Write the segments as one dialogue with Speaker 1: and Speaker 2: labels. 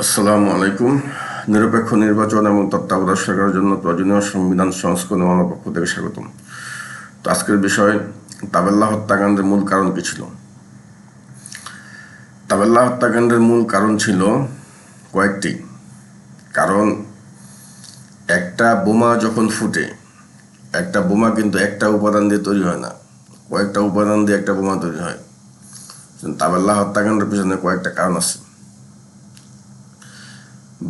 Speaker 1: আসসালামু আলাইকুম। নিরপেক্ষ নির্বাচন এবং তত্ত্বাবধায়ক সরকারের জন্য প্রয়োজনীয় সংবিধান, সংস্করণে আমার পক্ষ থেকে স্বাগতম। তো আজকের বিষয়, তাবেল্লা হত্যাকাণ্ডের মূল কারণ কী ছিল? তাবেল্লা হত্যাকাণ্ডের মূল কারণ ছিল কয়েকটি। কারণ, একটা বোমা যখন ফুটে, একটা বোমা কিন্তু একটা উপাদান দিয়ে তৈরি হয় না। কয়েকটা উপাদান দিয়ে একটা বোমা তৈরি হয়। তাবেল্লা হত্যাকাণ্ডের পিছনে কয়েকটা কারণ আছে।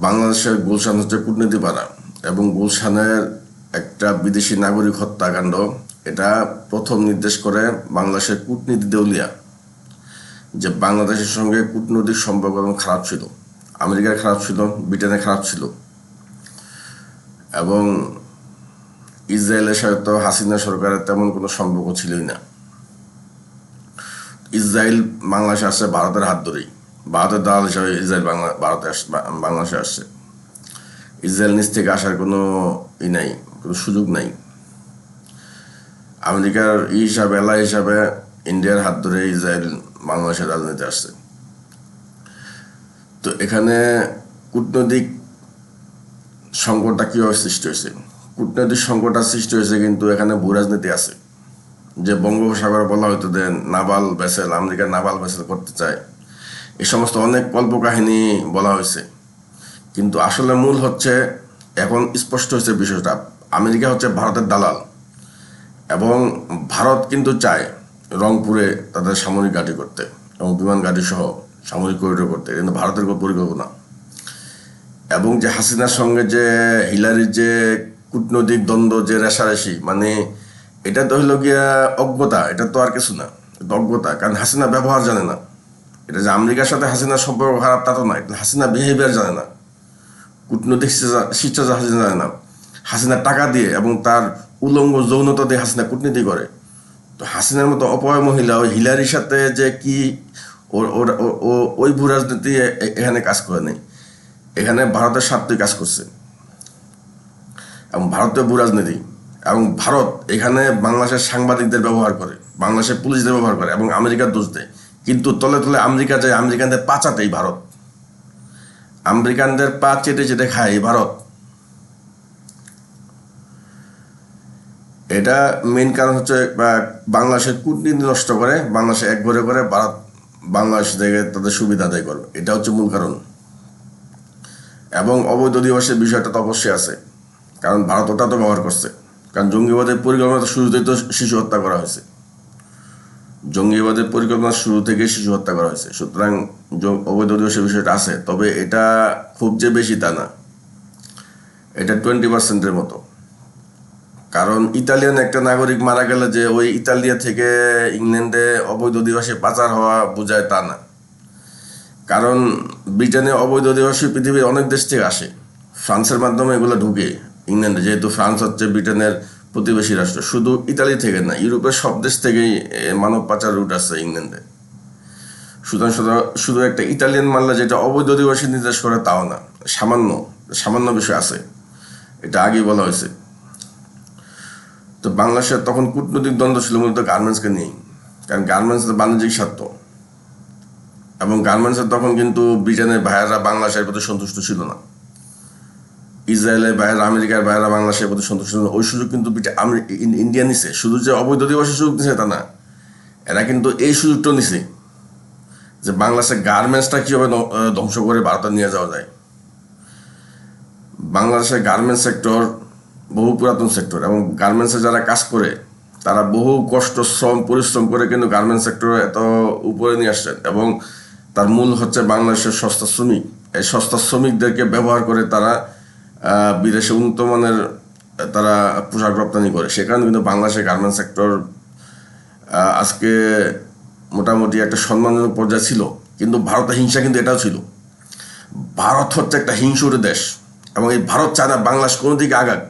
Speaker 1: বাংলাদেশের গুলশান হচ্ছে কূটনীতিপাড়া এবং গুলশানের একটা বিদেশি নাগরিক হত্যাকাণ্ড, এটা প্রথম নির্দেশ করে বাংলাদেশের কূটনীতি দেউলিয়া, যে বাংলাদেশের সঙ্গে কূটনৈতিক সম্পর্ক এবং খারাপ ছিল, আমেরিকার খারাপ ছিল, ব্রিটেনের খারাপ ছিল। এবং ইসরায়েলের সাথে তো হাসিনা সরকারের তেমন কোনো সম্পর্ক ছিলই না। ইসরায়েল বাংলাদেশে আসছে ভারতের হাত ধরেই। ভারতের দালাল হিসাবে ইসরায়েল বাংলা, ভারতে বাংলাদেশে আসছে। ইসরায়েল নিচ থেকে আসার কোনো ই নাই, কোনো সুযোগ নাই। আমেরিকার ই হিসাবে, এলা হিসাবে ইন্ডিয়ার হাত ধরে ইসরায়েল বাংলাদেশের রাজনীতি আসছে। তো এখানে কূটনৈতিক সংকটটা কীভাবে সৃষ্টি হয়েছে? কূটনৈতিক সংকটটা সৃষ্টি হয়েছে কিন্তু এখানে ভূ রাজনীতি আছে। যে বঙ্গোপসাগর বলা হয়তো যে নাভাল ভেসেল, আমেরিকার নাভাল ভেসেল করতে চায় এই সমস্ত অনেক কল্পকাহিনী বলা হয়েছে। কিন্তু আসলে মূল হচ্ছে এখন স্পষ্ট হয়েছে বিষয়টা। আমেরিকা হচ্ছে ভারতের দালাল এবং ভারত কিন্তু চায় রংপুরে তাদের সামরিক ঘাঁটি করতে এবং বিমান ঘাঁটি সহ সামরিক করিডোর করতে। কিন্তু ভারতের কোনো পরিকল্পনা। এবং যে হাসিনার সঙ্গে যে হিলারির যে কূটনৈতিক দ্বন্দ্ব, যে রেশারেশি মানে এটা তো হইল গিয়া অজ্ঞতা, এটা তো আর কিছু না। অজ্ঞতা, কারণ হাসিনা ব্যবহার জানে না। এটা যে আমেরিকার সাথে হাসিনার সম্পর্ক খারাপ তা তো না এটা হাসিনা বিহেভিয়ার জানে না। কূটনৈতিক শিষ্টাচার হাসিনা জানে না। হাসিনা টাকা দিয়ে এবং তার উলঙ্গ যৌনতা দিয়ে হাসিনা কূটনীতি করে। তো হাসিনার মতো অপয় মহিলা ওই হিলারির সাথে যে কি ওই ভূ রাজনীতি এখানে কাজ করে নেই। এখানে ভারতের স্বার্থই কাজ করছে। এবং ভারতীয় ভূ রাজনীতি এবং ভারত এখানে বাংলাদেশের সাংবাদিকদের ব্যবহার করে, বাংলাদেশের পুলিশদের ব্যবহার করে এবং আমেরিকার দোষ দেয় কিন্তু তলে তলে আমেরিকা যায়, আমেরিকানদের পা চাটেই ভারত। আমেরিকানদের পা চেটে চেটে খায় ভারত। এটা মেন কারণ হচ্ছে বাংলাদেশের কূটনীতি নষ্ট করে, বাংলাদেশে এক ঘরে করে, ভারত বাংলাদেশ থেকে তাদের সুবিধা আদায় করবে। এটা হচ্ছে মূল কারণ। এবং অবৈধ দিবসের বিষয়টা তো অবশ্যই আছে। কারণ ভারত ওটা তো ব্যবহার করছে। কারণ জঙ্গিবাদের পরিকল্পনা শুরুতেই তো শিশু হত্যা করা হয়েছে। জঙ্গিবাদের পরিকল্পনা শুরু থেকে শিশু হত্যা করা হয়েছে। সুতরাং অবৈধ দিবসের বিষয়টা আছে, তবে এটা খুব যে বেশি তা না। এটা টোয়েন্টি পার্সেন্টের মতো। কারণ ইতালিয়ান একটা নাগরিক মারা গেলে যে ওই ইতালিয়া থেকে ইংল্যান্ডে অবৈধ দিবসে পাচার হওয়া বোঝায় তা না। কারণ ব্রিটেনে অবৈধ দিবসে পৃথিবীর অনেক দেশ থেকে আসে। ফ্রান্সের মাধ্যমে এগুলো ঢুকে। ইংল্যান্ডে যেহেতু ফ্রান্স হচ্ছে ব্রিটেনের প্রতিবেশী রাষ্ট্র। শুধু ইতালি থেকে না, ইউরোপের সব দেশ থেকেই মানব পাচার রুট আছে ইংল্যান্ডে। সুতরাং শুধু একটা ইতালিয়ান মাল্লা যেটা অবৈধ অধিবাসী নির্দেশ করে, তাও না। সামান্য সামান্য বিষয় আছে। এটা আগেই বলা হয়েছে। তো বাংলাদেশের তখন কূটনৈতিক দ্বন্দ্ব ছিল মূলত গার্মেন্টসকে নিয়েই। কারণ গার্মেন্টস বাণিজ্যিক স্বার্থ। এবং গার্মেন্টসের তখন কিন্তু ব্রিটেনের ভাইয়েরা বাংলাদেশের প্রতি সন্তুষ্ট ছিল না। ইসরায়েলের বাইরে, আমেরিকার বাইরে, বাংলাদেশের প্রতি সন্তুষ্ট ওই সুযোগ কিন্তু ইন্ডিয়া নিছে। শুধু যে অবৈধ দিবসের সুযোগ নিছে তা না, এরা কিন্তু এই সুযোগটা নিছে যে বাংলাদেশের গার্মেন্টসটা কীভাবে ধ্বংস করে ভারতে নিয়ে যাওয়া যায়। বাংলাদেশের গার্মেন্টস সেক্টর বহু পুরাতন সেক্টর এবং গার্মেন্টসে যারা কাজ করে, তারা বহু কষ্ট, শ্রম, পরিশ্রম করে কিন্তু গার্মেন্টস সেক্টরে এত উপরে নিয়ে আসছেন এবং তার মূল হচ্ছে বাংলাদেশের সস্তা শ্রমিক। এই সস্তা শ্রমিকদেরকে ব্যবহার করে তারা বিদেশে উন্নত মানের তারা পোশাক রপ্তানি করে। সে কারণে কিন্তু বাংলাদেশের গার্মেন্টস সেক্টর আজকে মোটামুটি একটা সম্মানজনক পর্যায়ে ছিল। কিন্তু ভারতের হিংসা কিন্তু এটাও ছিল। ভারত হচ্ছে একটা হিংসুর দেশ এবং এই ভারত চায় না বাংলাদেশ কোনো দিকে আগাক।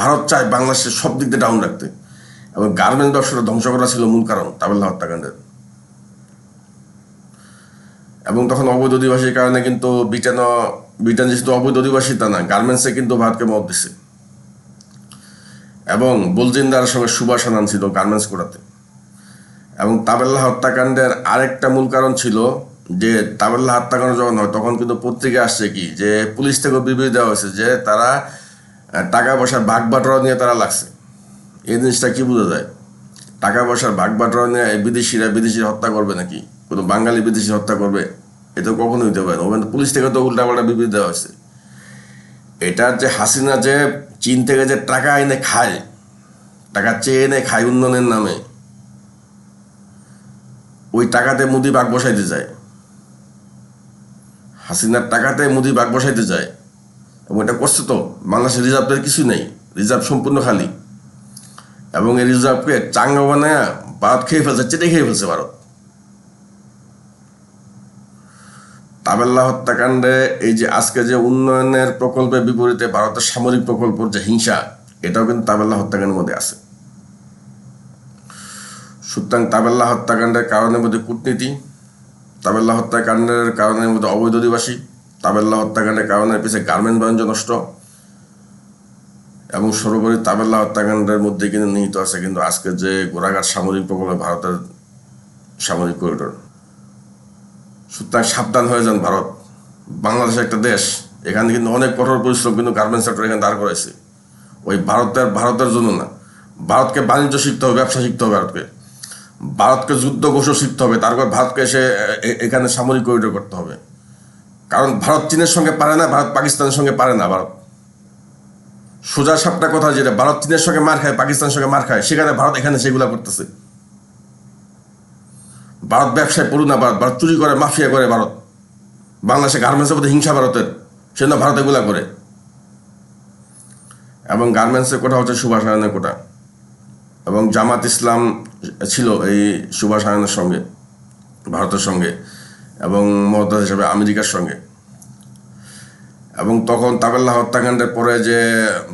Speaker 1: ভারত চায় বাংলাদেশের সব দিক দিয়ে ডাউন রাখতে। এবং গার্মেন্টস ব্যবসাটা ধ্বংস করা ছিল মূল কারণ তামিল্লা হত্যাকাণ্ডের। এবং তখন অবৈধ অধিবাসীর কারণে কিন্তু ব্রিটেনও ব্রিটেন যেহেতু অবৈধ অধিবাসী তা না গার্মেন্টসে কিন্তু ভারতকে মত দিছে। এবং বুলজিন্দার সঙ্গে সুভাষ আনান ছিল গার্মেন্টস করাতে এবং তাবেল্লা হত্যাকাণ্ডের আরেকটা মূল কারণ ছিল যে তাবেল্লা হত্যাকাণ্ড যখন হয়, তখন কিন্তু পত্রিকা আসছে কি, যে পুলিশ থেকে বিবৃতি দেওয়া হয়েছে যে তারা টাকা পয়সার ভাগ বাটোয়ারা নিয়ে তারা লাগছে। এই জিনিসটা কি বোঝা যায়? টাকা পয়সার ভাগ বাটোয়ারা নিয়ে বিদেশিরা বিদেশি হত্যা করবে নাকি? কোনো বাঙালি বিদেশি হত্যা করবে? এটা কখনো হইতে পারে না। ওখানে পুলিশ থেকে তো উল্টাপাল্টা বিবৃতি দেওয়া হয়েছে। এটার যে হাসিনা যে চীন থেকে যে টাকা এনে খায়, টাকা চেয়ে এনে খায় উন্নয়নের নামে, ওই টাকাতে মুদি বাঘ বসাইতে যায় হাসিনার টাকাতে মুদি বাঘ বসাইতে যায় এবং এটা করছে তো, বাংলাদেশের রিজার্ভের কিছু নেই। রিজার্ভ সম্পূর্ণ খালি। এবং এই রিজার্ভকে চাঙ্গা বানায় ভারত খেয়ে ফেলছে, চেটে খেয়ে ফেলছে ভারত। তাবেল্লা হত্যাকাণ্ডে এই যে আজকে যে উন্নয়নের প্রকল্পের বিপরীতে ভারতের সামরিক প্রকল্পের যে হিংসা, এটাও কিন্তু তাবেল্লা হত্যাকাণ্ডের মধ্যে আছে। সুতরাং তাবেল্লা হত্যাকাণ্ডের কারণের মধ্যে কূটনীতি তাবেল্লা হত্যাকাণ্ডের কারণের মধ্যে অবৈধ অধিবাসী তাবেল্লা হত্যাকাণ্ডের কারণের পিছিয়ে গার্মেন্ট বাণিজ্য নষ্ট এবং সর্বোপরি তাবেল্লা হত্যাকাণ্ডের মধ্যে কিন্তু নিহিত আছে কিন্তু আজকে যে গোড়াঘাট সামরিক প্রকল্প ভারতের সামরিক করিডোর সুতরাং সাবধান হয়ে যান ভারত। বাংলাদেশ একটা দেশ, এখানে কিন্তু অনেক কঠোর পরিশ্রম কিন্তু গার্মেন্টস সেক্টর এখানে দাঁড় করেছে ওই ভারতের ভারতের জন্য না। ভারতকে বাণিজ্য শিখতে হবে, ব্যবসা শিখতে হবে ভারতকে। ভারতকে যুদ্ধ কৌশল শিখতে হবে, তারপর ভারতকে এসে এখানে সামরিক করিডোর করতে হবে। কারণ ভারত চীনের সঙ্গে পারে না, ভারত পাকিস্তানের সঙ্গে পারে না ভারত। সোজা সাপটা কথা যেটা, ভারত চীনের সঙ্গে মার খায়, পাকিস্তানের সঙ্গে মার খায়, সেখানে ভারত এখানে সেগুলা করতেছে। ভারত ব্যবসায় পড়ু না ভারত ভারত চুরি করে, মাফিয়া করে ভারত। বাংলাদেশে গার্মেন্টসের মধ্যে হিংসা ভারতের, সেজন্য ভারত এগুলা করে। এবং গার্মেন্টসের কোটা হচ্ছে সুভাষ রায়নের কোটা এবং জামাত ইসলাম ছিল এই সুভাষ রায়নের সঙ্গে, ভারতের সঙ্গে, এবং মমতা হিসাবে আমেরিকার সঙ্গে। এবং তখন তাবেল্লা হত্যাকাণ্ডের পরে যে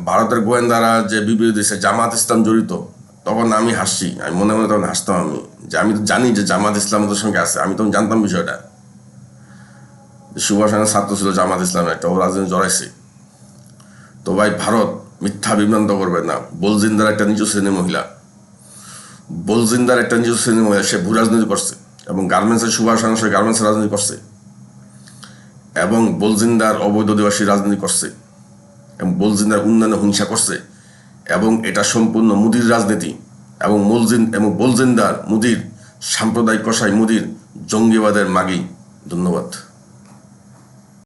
Speaker 1: ভারতের গোয়েন্দারা যে বিবৃতি দিয়েছে জামাত ইসলাম জড়িত, তখন আমি হাসছি। আমি মনে মনে তখন হাসতাম আমি। যে আমি তো জানি যে জামাত ইসলাম ওদের সঙ্গে আছে, আমি তখন জানতাম বিষয়টা। সুভাষ ছাত্র ছিল জামাত ইসলামের একটা ও রাজনীতি জড়াইছে। তো ভাই, ভারত মিথ্যা বিভ্রান্ত করবে না। বলজিন্দার একটা নিজ শ্রেণি মহিলা। বলজিন্দার একটা নিজ শ্রেণি মহিলা, সে ভূ রাজনীতি করছে এবং গার্মেন্টসের সুভাষ সঙ্গে গার্মেন্টসের রাজনীতি করছে। এবং বলজিন্দার অবৈধ অধিবাসী রাজনীতি করছে। এবং বলজিন্দার উন্নয়নে হিংসা করছে। এবং এটা সম্পূর্ণ মুদির রাজনীতি। এবং মুলজিন এবং বলজিন্দার মুদির সাম্প্রদায়িক কষাই মুদির জঙ্গিবাদের মাগি। ধন্যবাদ।